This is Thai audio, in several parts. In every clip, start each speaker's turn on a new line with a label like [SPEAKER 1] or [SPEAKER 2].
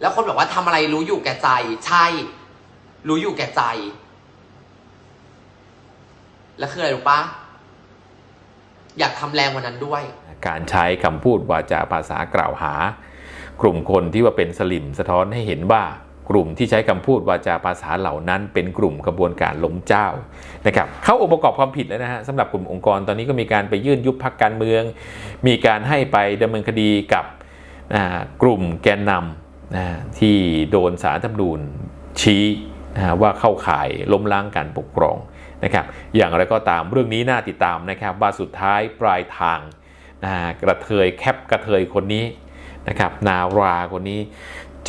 [SPEAKER 1] แล้วคนบอกว่าทำอะไรรู้อยู่แก่ใจ ใช่ รู้อยู่แก่ใจ แล้วคืออะไรรู้ปะอยากทำแรงกวันนั้นด้วย
[SPEAKER 2] การใช้คำพูดวาจาภาษากล่าวหา กลุ่มคนที่ว่าเป็นสลิมสะท้อนให้เห็นว่ากลุ่มที่ใช้คำพูดวาจาภาษาเหล่านั้น เป็นกลุ่มกระบวนการล้มเจ้านะครับเข้าองค์ประกอบความผิดแล้วนะฮะสำหรับกลุ่มองค์กรตอนนี้ก็มีการไปยื่นยุบพักการเมือง มีการให้ไปดำเนินคดีกับกลุ่มแกนนำ นะที่โดนสารธรรมนูญชี้นะว่าเข้าข่ายล้มล้างการปกครองนะครับอย่างไรก็ตามเรื่องนี้น่าติดตามนะครับว่าสุดท้ายปลายทางนะกระเทยแคปกระเทยคนนี้นะครับนาราคนนี้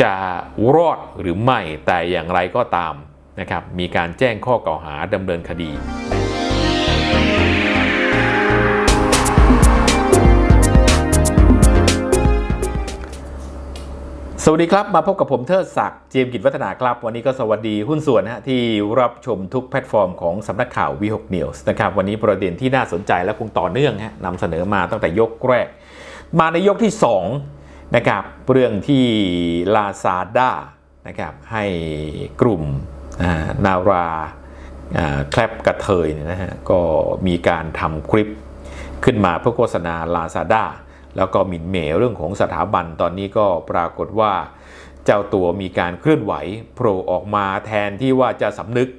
[SPEAKER 2] จะรอดหรือไม่แต่อย่างไรก็ตามนะครับมีการแจ้งข้อกล่าวหาดำเนินคดี สวัสดีครับ มาพบกับผมเทิดศักดิ์เจียมกิจวัฒนาครับ วันนี้ก็สวัสดีหุ้นส่วนนะฮะที่รับชมทุกแพลตฟอร์มของสำนักข่าววีหกนิวส์นะครับวันนี้ประเด็นที่น่าสนใจและคงต่อเนื่องฮะนำเสนอมาตั้งแต่ยกแรก มาในยกที่2นะครับเรื่องที่ลาซาด้านะครับให้กลุ่มนาราแคลปกระเทยเนี่ยนะฮะก็มีการทำคลิปขึ้นมาเพื่อโฆษณา Lazada แล้วก็หมิ่นเหม่เรื่องของสถาบันตอนนี้ก็ปรากฏว่า เจ้าตัวมีการเคลื่อนไหวโผล่ออกมาแทนที่ว่าจะสำนึก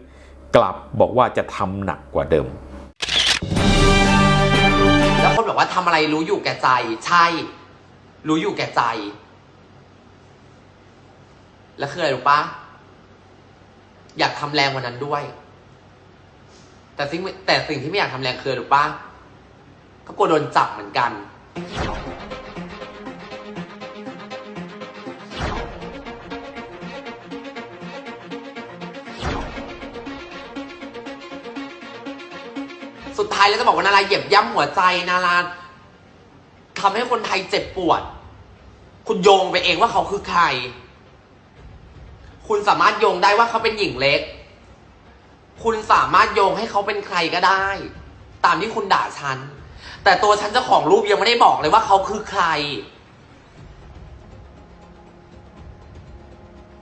[SPEAKER 2] กลับบอกว่าจะทำหนักกว่าเดิม
[SPEAKER 1] แล้วคนบอกว่าทำอะไรรู้อยู่แก่ใจ ใช่ รู้อยู่แก่ใจ แล้วคืออะไรรู้ปะอยากทำแรงกวันนั้นด้วย แต่สิ่งแต่สิ่งที่ไม่อยากทำแรงคืออะไรรู้ปะก็กลัวโดนจับเหมือนกันายแล้วจะบอกว่านาราเหยียบย่ำหัวใจนาราทำให้คนไทยเจ็บปวด คุณโยงไปเองว่าเขาคือใคร คุณสามารถโยงได้ว่าเขาเป็นหญิงเล็ก คุณสามารถโยงให้เขาเป็นใครก็ได้ ตามที่คุณด่าฉัน แต่ตัวฉันเจ้าของรูปยังไม่ได้บอกเลยว่าเขาคือใคร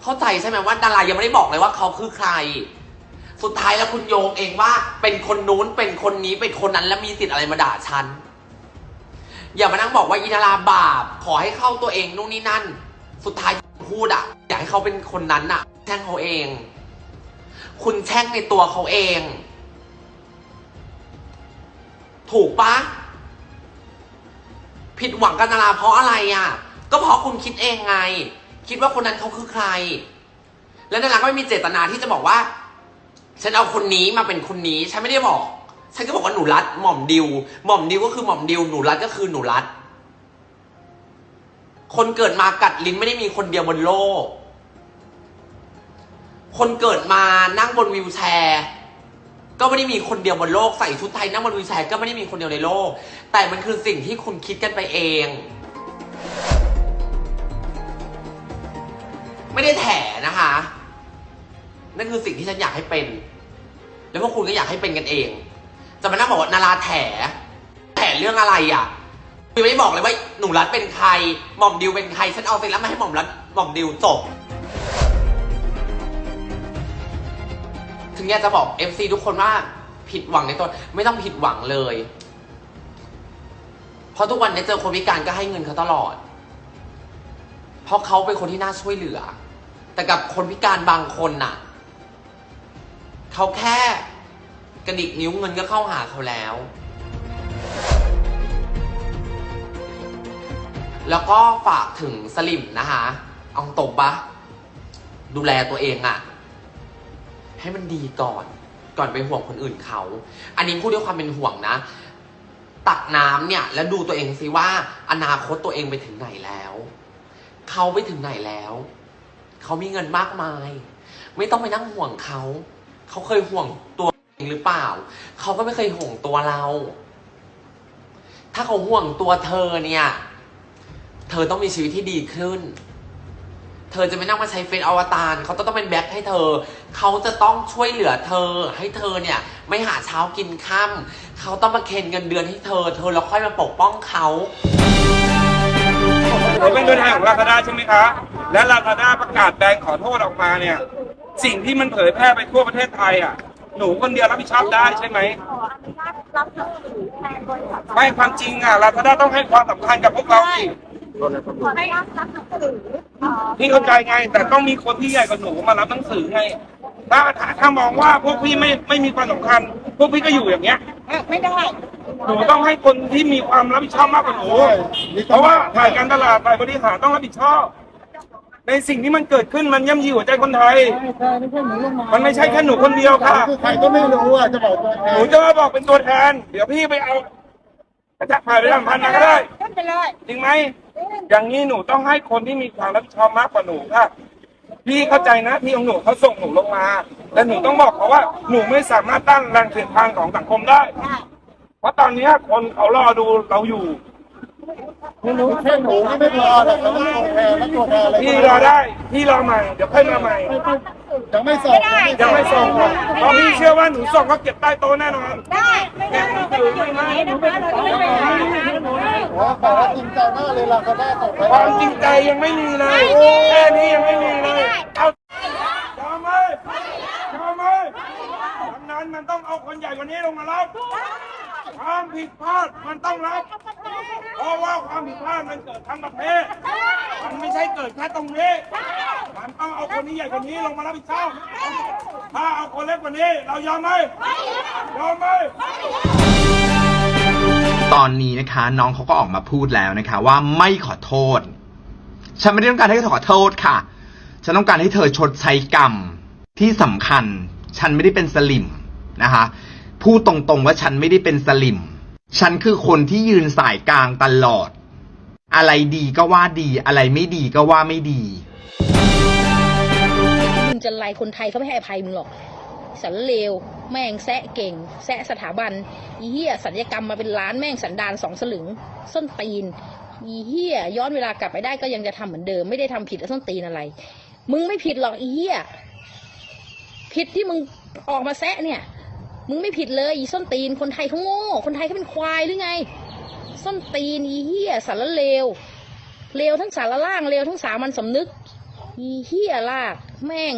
[SPEAKER 1] เข้าใจใช่ไหมว่าดารายังไม่ได้บอกเลยว่าเขาคือใคร สุดท้ายแล้วคุณโยงเองว่า เป็นคนนู้นเป็นคนนี้เป็นคนนั้นแล้วมีสิทธิ์อะไรมาด่าฉันอย่ามานั่งบอกว่าอินาราบาป ขอให้เข้าตัวเองนู่นนี่นั่น สุดท้ายพูดอะอยากให้เขาเป็นคนนั้นอะแช่งเขาเอง คุณแช่งในตัวเขาเอง ถูกปะผิดหวังกับนาราเพราะอะไรอะก็เพราะคุณคิดเองไง คิดว่าคนนั้นเขาคือใคร แล้วนาราก็ไม่มีเจตนาที่จะบอกว่า ฉันเอาคนนี้มาเป็นคนนี้ ฉันไม่ได้บอก ฉันก็บอกว่าหนูรัดหม่อมดิว หม่อมดิวก็คือหม่อมดิว หนูรัดก็คือหนูรัด คนเกิดมากัดลิ้นไม่ได้มีคนเดียวบนโลก คนเกิดมานั่งบนวีลแชร์ก็ไม่ได้มีคนเดียวบนโลกใส่ชุดไทยนั่งบนวีลแชร์ก็ไม่ได้มีคนเดียวในโลก แต่มันคือสิ่งที่คุณคิดกันไปเอง ไม่ได้แถนะคะ นั่นคือสิ่งที่ฉันอยากให้เป็น แล้วพวกคุณก็อยากให้เป็นกันเอง จะมานั่งบอกว่านาราแถ แถเรื่องอะไรอะคือไม่บอกเลยว่าหนูรัดเป็นใคร หม่อมดิวเป็นใคร ฉันเอาเสร็จแล้วมาให้หม่อมรัดหม่อมดิวจบ ถึงอยากจะบอก FC ทุกคนว่าผิดหวังในตัวไม่ต้องผิดหวังเลย เพราะทุกวันนี้เจอคนพิการก็ให้เงินเขาตลอด เพราะเขาเป็นคนที่น่าช่วยเหลือ แต่กับคนพิการบางคนน่ะ เขาแค่กระดิกนิ้วเงินก็เข้าหาเขาแล้ว แล้วก็ฝากถึงสลิมนะคะเอาตรงปะดูแลตัวเองอะให้มันดีก่อน ก่อนไปห่วงคนอื่นเขา อันนี้พูดด้วยความเป็นห่วงนะ ตักน้ำเนี่ย แล้วดูตัวเองสิว่า อนาคตตัวเองไปถึงไหนแล้ว เขาไปถึงไหนแล้ว เขามีเงินมากมาย ไม่ต้องไปนั่งห่วงเขา เขาเคยห่วงตัวเองหรือเปล่า เขาก็ไม่เคยห่วงตัวเรา ถ้าเขาห่วงตัวเธอเนี่ย เธอต้องมีชีวิตที่ดีขึ้น เธอจะไม่นั่งมาใช้เฟซอวตารเขาต้องเป็นแบ็คให้เธอ เขาจะต้องช่วยเหลือเธอ ให้เธอเนี่ย ไม่หาเช้ากินค่ำเขาต้องมาเคนเงินเดือนให้เธอ เธอแล้วค่อยมาปกป้องเขา
[SPEAKER 3] เขาก็ไปหนูเป็นตัวแทนของลาซาด้าใช่ไหมคะ และลาซาด้าประกาศแบนขอโทษออกมาเนี่ย สิ่งที่มันเผยแพร่ไปทั่วประเทศไทยอะ หนูคนเดียวรับผิดชอบได้ใช่ไหม
[SPEAKER 4] ขออนุญาตรับหนังสือแทนบริษัท
[SPEAKER 3] ไม่ความจริงอะลาซาด้าต้องให้ความสำคัญกับพวกเราอีก
[SPEAKER 4] ขอให้รับรับหนังสือเอ่อ
[SPEAKER 3] พี่เข้าใจไง แต่ต้องมีคนที่ใหญ่กว่าหนูมารับหนังสือไงถ้าถ้ามองว่าพวกพี่ไม่ไม่มีความสำคัญ พวกพี่ก็อยู่อย่างเงี้ย
[SPEAKER 4] ไม่ได้
[SPEAKER 3] หนูต้องให้คนที่มีความรับผิดชอบมากกว่าหนูเพราะว่าฝ่ายการตลาดฝ่ายบริหารต้องรับผิดชอบ ในสิ่งที่มันเกิดขึ้นมันย่ำยีหัวใจคนไทย มันไม่ใช่แค่หนูคนเดียวค่ะ
[SPEAKER 5] คือใครก็ไม่รู้อะจะบอกตัวแท
[SPEAKER 3] หนู
[SPEAKER 5] น
[SPEAKER 3] จะมาบอกเป็นตัวแทน เดี๋ยวพี่ไปเอากระจักผ่านไปทำพันมาก็ได้
[SPEAKER 4] ขึ้นไปเลย
[SPEAKER 3] จริงไหมอย่างนี้หนูต้องให้คนที่มีความรับผิดชอบมากกว่าหนูค่ะพี่เข้าใจนะที่ของหนูเขาส่งหนูลงมาแต่หนูต้องบอกเขาว่าหนูไม่สามารถต้านแรงเสียดทานของสังคมได้ เพราะตอนนี้คนเขารอดูเราอยู่
[SPEAKER 5] ไม่รู้แค่หนูนี่ไม่รอแล้วต้องตัวแทนและตัวแทนอะไร
[SPEAKER 3] พี่รอได้พี่รอใหม่เดี๋ยวค่อยมาใหม่
[SPEAKER 5] ยังไม่ส่ง
[SPEAKER 3] ยังไม่ส่งเพราะพี่เชื่อว่าหนูส่งก็เก็บใต้โต๊ะแน่นอน
[SPEAKER 4] ได้ไม่ได้ไม่ได้ไม่ได้นะคะเราจะไม่ไปไหน
[SPEAKER 5] โอ้แต่ว่าจริงใจมากเลยล่ะเขาได้ส่งไป
[SPEAKER 3] ความจริงใจยังไม่มีเลยแค่นี้ยังไม่มีเลยเอายอมไมยอมไมดังนั้นมันต้องเอาคนใหญ่กว่านี้ลงมารับ ความผิดพลาดมันต้องรับ เพราะว่าความผิดพลาดมันเกิดทั้งประเทศ มันไม่ใช่เกิดแค่ตรงนี้ มันต้องเอาคนที่ใหญ่กว่านี้ลงมารับผิดชอบ ถ้าเอาคนเล็กกว่านี้ เรายอมไหมยอมไหม
[SPEAKER 6] ตอนนี้นะคะ น้องเขาก็ออกมาพูดแล้วนะคะ ว่าไม่ขอโทษ ฉันไม่ได้ต้องการให้เธอขอโทษค่ะ ฉันต้องการให้เธอชดใช้กรรมที่สำคัญ ฉันไม่ได้เป็นสลิมนะคะ พูดตรงๆว่าฉันไม่ได้เป็นสลิม ฉันคือคนที่ยืนสายกลางตลอด อะไรดีก็ว่าดี อะไรไม่ดีก็ว่าไม่ดี
[SPEAKER 7] มึงจะไล่คนไทยเขาไม่ให้อภัยมึงหรอก สันเลว แม่งแซะเก่ง แซะสถาบันอีเหี้ยสัญญกรรมมาเป็นล้านแม่งสันดานสองสลึง ส้นตีนอีเหี้ยย้อนเวลากลับไปได้ก็ยังจะทำเหมือนเดิมไม่ได้ทำผิดส้นตีนอะไร มึงไม่ผิดหรอกอีเหี้ยผิดที่มึงออกมาแซะเนี่ย มึงไม่ผิดเลยอีส้นตีนคนไทยเขาโง่ คนไทยเขาเป็นควายหรือไง ส้นตีนอีเหี้ยสารเลวเลวทั้งสารล่างเลวทั้งสามันสำนึก อีเฮียลาก แม่ง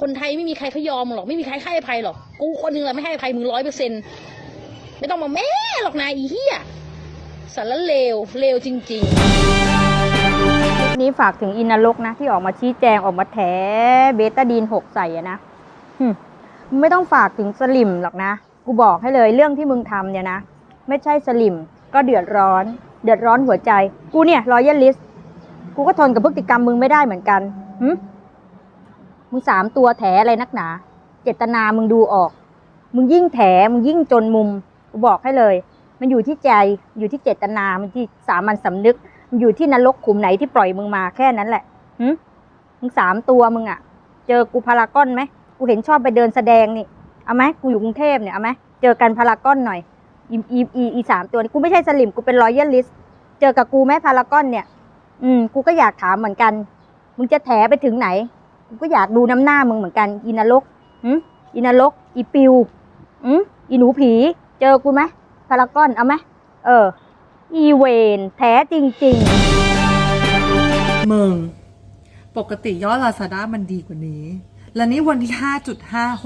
[SPEAKER 7] คนไทยไม่มีใครเขายอมหรอกไม่มีใครให้อภัยหรอกกูคนหนึงแหละไม่ให้อภัยมึงร้อยเปอร์เซ็นต์ไม่ต้องมาแม่หรอกนายอีเฮียสารเลวเลวจริงๆ
[SPEAKER 8] คลิปนี้ฝากถึงอินนรกนะ ที่ออกมาชี้แจงออกมาแถเบต้าดีนหกใส่นะ ไม่ต้องฝากถึงสลิมหรอกนะ กูบอกให้เลยเรื่องที่มึงทำเนี่ยนะ ไม่ใช่สลิม ก็เดือดร้อน เดือดร้อนหัวใจ กูเนี่ยรอยัลลิสกูก็ทนกับพฤติกรรมมึงไม่ได้เหมือนกันหึมึงสามตัวแถอะไรนักหนา เจตนามึงดูออก มึงยิ่งแถมึงยิ่งจนมุม กูบอกให้เลย มันอยู่ที่ใจ อยู่ที่เจตนา มันที่สามัญสำนึก มันอยู่ที่นรกขุมไหนที่ปล่อยมึงมาแค่นั้นแหละหึมึงสามตัวมึงอะเจอกูพารากอนไหม กูเห็นชอบไปเดินแสดงนี่เอาไหมกูอยู่กรุงเทพเนี่ยเอาไหมเจอกันพารากอนหน่อยอีอีอีอีสามตัวนี้กูไม่ใช่สลิมกูเป็นรอยัลลิสเจอกับกูไหมพารากอนเนี่ย อืมกูก็อยากถามเหมือนกัน มึงจะแถไปถึงไหน กูก็อยากดูน้ำหน้ามึงเหมือนกันอีนรกหึอีนรกอีปิวอืมอีหนูผี เจอกูไหมพารากอนเอาไหมเออ อีเวนแท้จริง ๆ
[SPEAKER 9] มึง ปกติยอด Lazada มันดีกว่านี้ และนี่วันที่ 5.5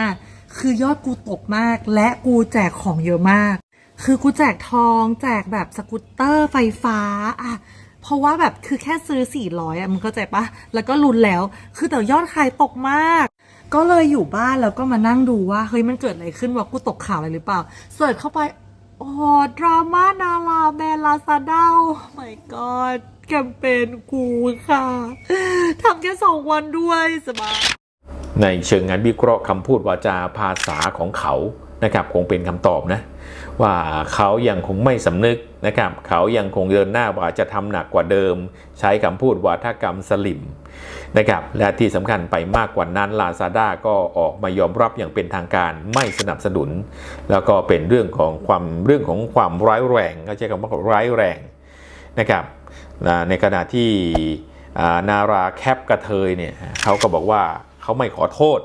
[SPEAKER 9] 6.5 คือยอดกูตกมาก และกูแจกของเยอะมาก คือกูแจกทองแจกแบบสกูตเตอร์ไฟฟ้าอะเพราะว่าแบบคือแค่ซื้อ 400อะมึงเข้าใจปะแล้วก็ลุ้นแล้ว คือแต่ยอดขายตกมาก ก็เลยอยู่บ้านแล้วก็มานั่งดูว่า เฮ้ยมันเกิดอะไรขึ้นว่ากูตกข่าวอะไรหรือเปล่า เสิร์ชเข้าไป โอ้ดราม่านาราแบรนด์ลาซาด้าโอ้ my god แคมเปญกูค่ะทำแค่สองวันด้วยสบาย
[SPEAKER 2] ในเชิงงานวิเคราะห์คำพูดวาจาภาษาของเขานะครับคงเป็นคำตอบนะ ว่าเขายังคงไม่สำนึกนะครับเขายังคงเดินหน้าว่าจะทำหนักกว่าเดิม ใช้คำพูดวาทกรรมสลิมนะครับและที่สำคัญไปมากกว่านั้นลาซาด้าก็ออกมายอมรับอย่างเป็นทางการไม่สนับสนุน แล้วก็เป็นเรื่องของความเรื่องของความร้ายแรงเขาใช้คำว่าร้ายแรงนะครับในขณะที่นาราแคปกระเทยเนี่ยเขาก็บอกว่าเขาไม่ขอโทษ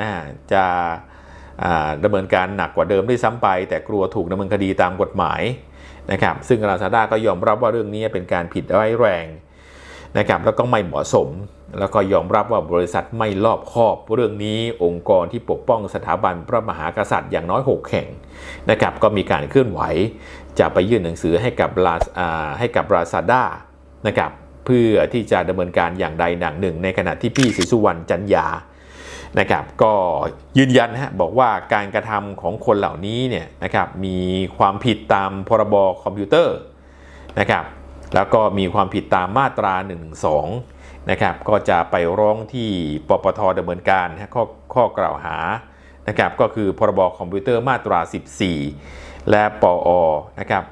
[SPEAKER 2] นะจะ ดำเนินการหนักกว่าเดิมด้วยซ้ำไป แต่กลัวถูกดำเนินคดีตามกฎหมายนะครับซึ่ง Lazada ก็ยอมรับว่าเรื่องนี้เป็นการผิดร้ายแรงนะครับแล้วก็ไม่เหมาะสม แล้วก็ยอมรับว่าบริษัทไม่รอบคอบ เรื่องนี้องค์กรที่ปกป้องสถาบันพระมหากษัตริย์อย่างน้อย 6 แห่งนะครับก็มีการเคลื่อนไหว จะไปยื่นหนังสือให้กับลาให้กับ Lazada นะครับเพื่อที่จะดำเนินการอย่างใดอย่างหนึ่ง ในขณะที่พี่ศรีสุวรรณจันยา นะครับก็ยืนยันนะฮะบอกว่าการกระทำของคนเหล่านี้เนี่ยนะครับมีความผิดตามพรบคอมพิวเตอร์นะครับแล้วก็มีความผิดตามมาตรา1นึนะครับก็จะไปร้องที่ปปทดำเนินการนข้อข้อกล่าวหานะครับก็คือพรบคอมพิวเตอร์มาตรา 14 และปอนะครับ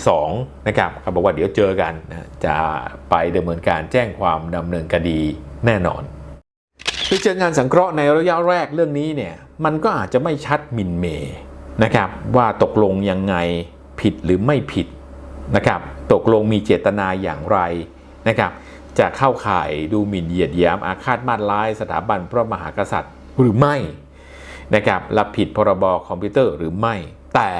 [SPEAKER 2] 112นะครับเขาบอกว่าเดี๋ยวเจอกันนะจะไปดำเนินการแจ้งความดำเนินคดีแน่นอน ไปเจองานสังเคราะห์ในระยะแรกเรื่องนี้เนี่ยมันก็อาจจะไม่ชัดมินเมนะครับว่าตกลงยังไงผิดหรือไม่ผิดนะครับตกลงมีเจตนาอย่างไรนะครับจะเข้าข่ายดูหมิ่นเหยียดหยามอาฆาตมาตร้ายสถาบันพระมหากษัตริย์หรือไม่นะครับรับผิดพรบคอมพิวเตอร์หรือไม่ แต่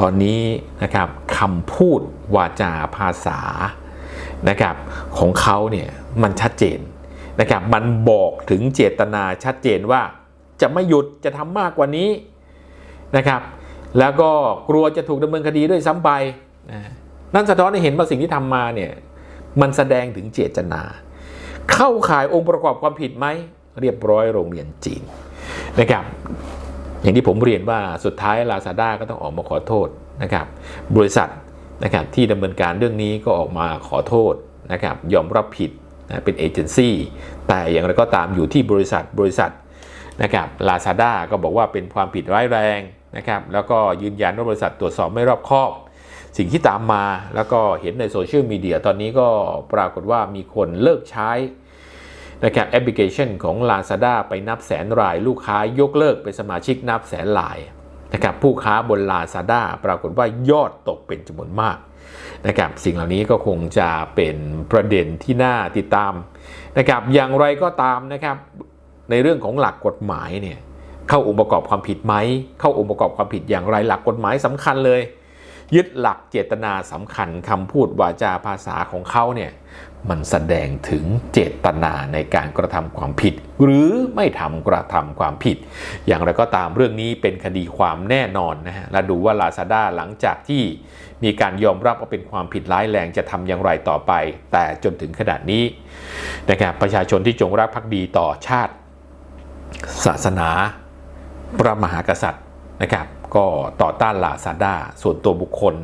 [SPEAKER 2] ตอนนี้นะครับคำพูดวาจาภาษานะครับของเขาเนี่ยมันชัดเจน นะครับมันบอกถึงเจตนาชัดเจนว่า จะไม่หยุดจะทำมากกว่านี้นะครับ แล้วก็กลัวจะถูกดำเนินคดีด้วยซ้ำไปนั่นสะท้อนให้เห็นว่าสิ่งที่ทำมาเนี่ยมันแสดงถึงเจตนา เข้าข่ายองค์ประกอบความผิดไหมเรียบร้อยโรงเรียนจีนนะครับอย่างที่ผมเรียนว่าสุดท้าย Lazada ก็ต้องออกมาขอโทษนะครับ บริษัทนะครับที่ดำเนินการเรื่องนี้ก็ออกมาขอโทษนะครับ ยอมรับผิด นะเป็นเอเจนซี่แต่อย่างไรก็ตามอยู่ที่บริษัทบริษัทนะครับ Lazada ก็บอกว่าเป็นความผิดร้ายแรงนะครับแล้วก็ยืนยันว่าบริษัทตรวจสอบไม่รอบคอบ สิ่งที่ตามมาแล้วก็เห็นในโซเชียลมีเดียตอนนี้ก็ปรากฏว่ามีคนเลิกใช้นะครับแอปพลิเคชันของ Lazada ไปนับแสนราย ลูกค้ายกเลิกเป็นสมาชิกนับแสนรายนะครับผู้ค้าบน Lazada ปรากฏว่ายอดตกเป็นจำนวนมาก นะครับสิ่งเหล่านี้ก็คงจะเป็นประเด็นที่น่าติดตามนะครับอย่างไรก็ตามนะครับในเรื่องของหลักกฎหมายเนี่ยเข้าองค์ประกอบความผิดไหม เข้าองค์ประกอบความผิดอย่างไรหลักกฎหมายสำคัญเลย ยึดหลักเจตนาสำคัญคำพูดวาจาภาษาของเขาเนี่ย มันแสดงถึงเจตนาในการกระทำความผิด หรือไม่ทำกระทำความผิด อย่างไรก็ตามเรื่องนี้เป็นคดีความแน่นอนนะฮะและดูว่า Lazada หลังจากที่มีการยอมรับว่าเป็นความผิดร้ายแรงจะทำอย่างไรต่อไป แต่จนถึงขนาดนี้นะครับประชาชนที่จงรักภักดีต่อชาติ ศาสนา พระมหากษัตริย์นะครับ ก็ต่อต้านลาซาด้าส่วนตัวบุคคล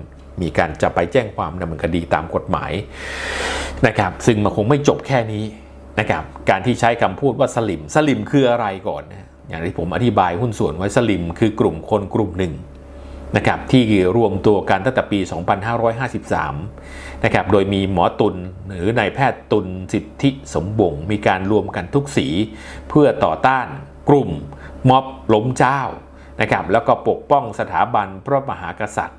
[SPEAKER 2] มีการจะไปแจ้งความดำเนินคดีตามกฎหมายนะครับ ซึ่งมันคงไม่จบแค่นี้นะครับ การที่ใช้คำพูดว่าสลิมสลิมคืออะไรก่อนนะอย่างที่ผมอธิบายหุ้นส่วนไว้สลิมคือกลุ่มคนกลุ่มหนึ่งนะครับที่รวมตัวกันตั้งแต่ปี 2553 นะครับ โดยมีหมอตุลหรือนายแพทย์ตุลสิทธิสมบงมีการรวมกันทุกสี เพื่อต่อต้านกลุ่มม็อบล้มเจ้านะครับแล้วก็ปกป้องสถาบันพระมหากษัตริย์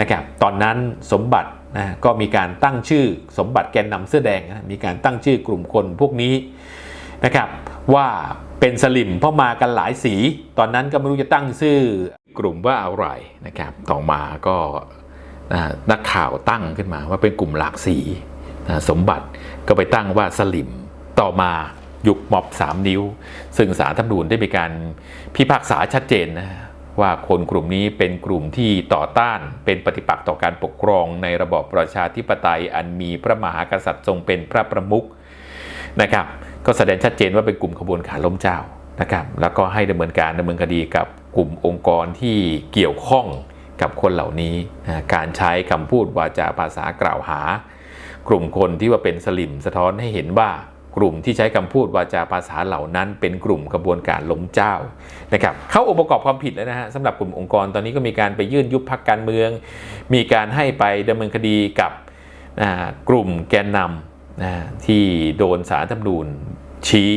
[SPEAKER 2] นะครับตอนนั้นสมบัตินะก็มีการตั้งชื่อสมบัติแกนนำเสื้อแดงนะมีการตั้งชื่อกลุ่มคนพวกนี้นะครับว่าเป็นสลิมเพราะมากันหลายสี ตอนนั้นก็ไม่รู้จะตั้งชื่อกลุ่มว่าอะไรนะครับต่อมาก็นะนักข่าวตั้งขึ้นมาว่าเป็นกลุ่มหลากสีนะสมบัติก็ไปตั้งว่าสลิมต่อมายุคม็อบ 3 นิ้ว ซึ่งสารธรรมนูญได้มีการพิพากษาชัดเจนนะ ว่าคนกลุ่มนี้เป็นกลุ่มที่ต่อต้านเป็นปฏิปักษ์ต่อการปกครองในระบอบประชาธิปไตยอันมีพระมหากษัตริย์ทรงเป็นพระประมุขนะครับ ก็แสดงชัดเจนว่าเป็นกลุ่มขบวนการล้มเจ้านะครับ แล้วก็ให้ดำเนินการดำเนินคดีกับกลุ่มองค์กรที่เกี่ยวข้องกับคนเหล่านี้นะการใช้คำพูดวาจาภาษากล่าวหา กลุ่มคนที่ว่าเป็นสลิมสะท้อนให้เห็นว่า กลุ่มที่ใช้คำพูดวาจาภาษาเหล่านั้น เป็นกลุ่มกระบวนการล้มเจ้านะครับเข้าองค์ประกอบความผิดแล้วนะฮะสำหรับกลุ่มองค์กรตอนนี้ก็มีการไปยื่นยุบพักการเมือง มีการให้ไปดำเนินคดีกับกลุ่มแกนนำนะที่โดนสารธรรมนูญชี้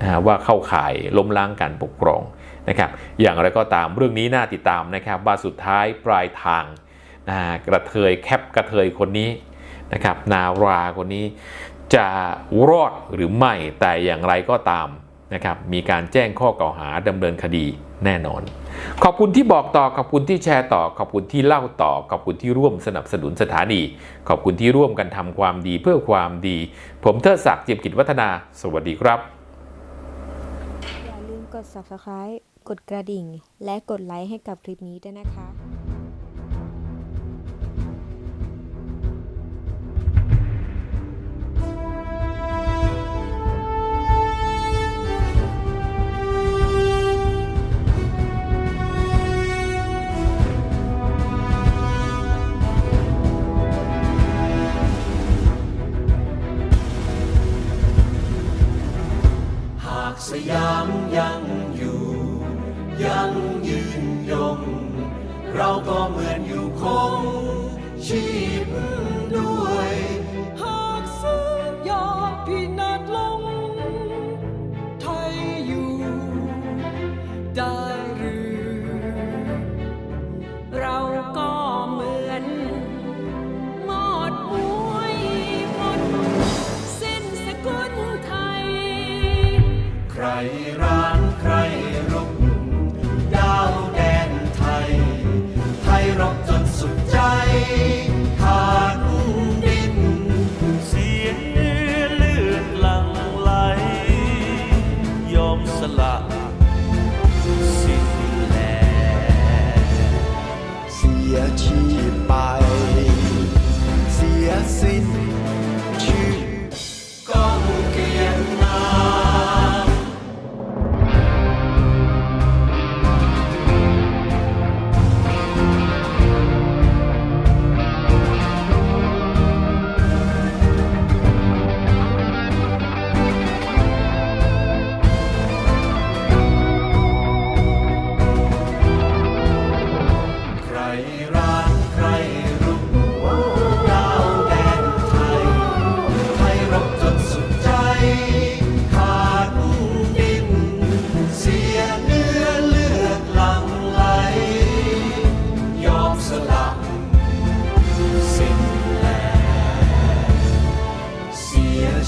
[SPEAKER 2] นะว่าเข้าข่ายล้มล้างการปกครองนะครับอย่างไรก็ตามเรื่องนี้น่าติดตามนะครับว่าสุดท้ายปลายทางนะกระเทยแคปกระเทยคนนี้นะครับนาราคนนี้ จะรอดหรือไม่แต่อย่างไรก็ตามนะครับมีการแจ้งข้อกล่าวหาดำเนินคดีแน่นอน ขอบคุณที่บอกต่อ ขอบคุณที่แชร์ต่อ ขอบคุณที่เล่าต่อ ขอบคุณที่ร่วมสนับสนุนสถานี ขอบคุณที่ร่วมกันทำความดีเพื่อความดี ผมเทิดศักดิ์เจียมกิจวัฒนา สวัสดีครับ
[SPEAKER 10] อย่าลืมกด subscribe กดกระดิ่ง และกดไลค์ให้กับคลิปนี้ด้วยนะคะ
[SPEAKER 11] สยามยังอยู่ ยังยืนยง เราก็เหมือนอยู่คงชีพ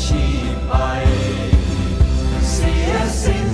[SPEAKER 11] ชีพไป เสียสิ้น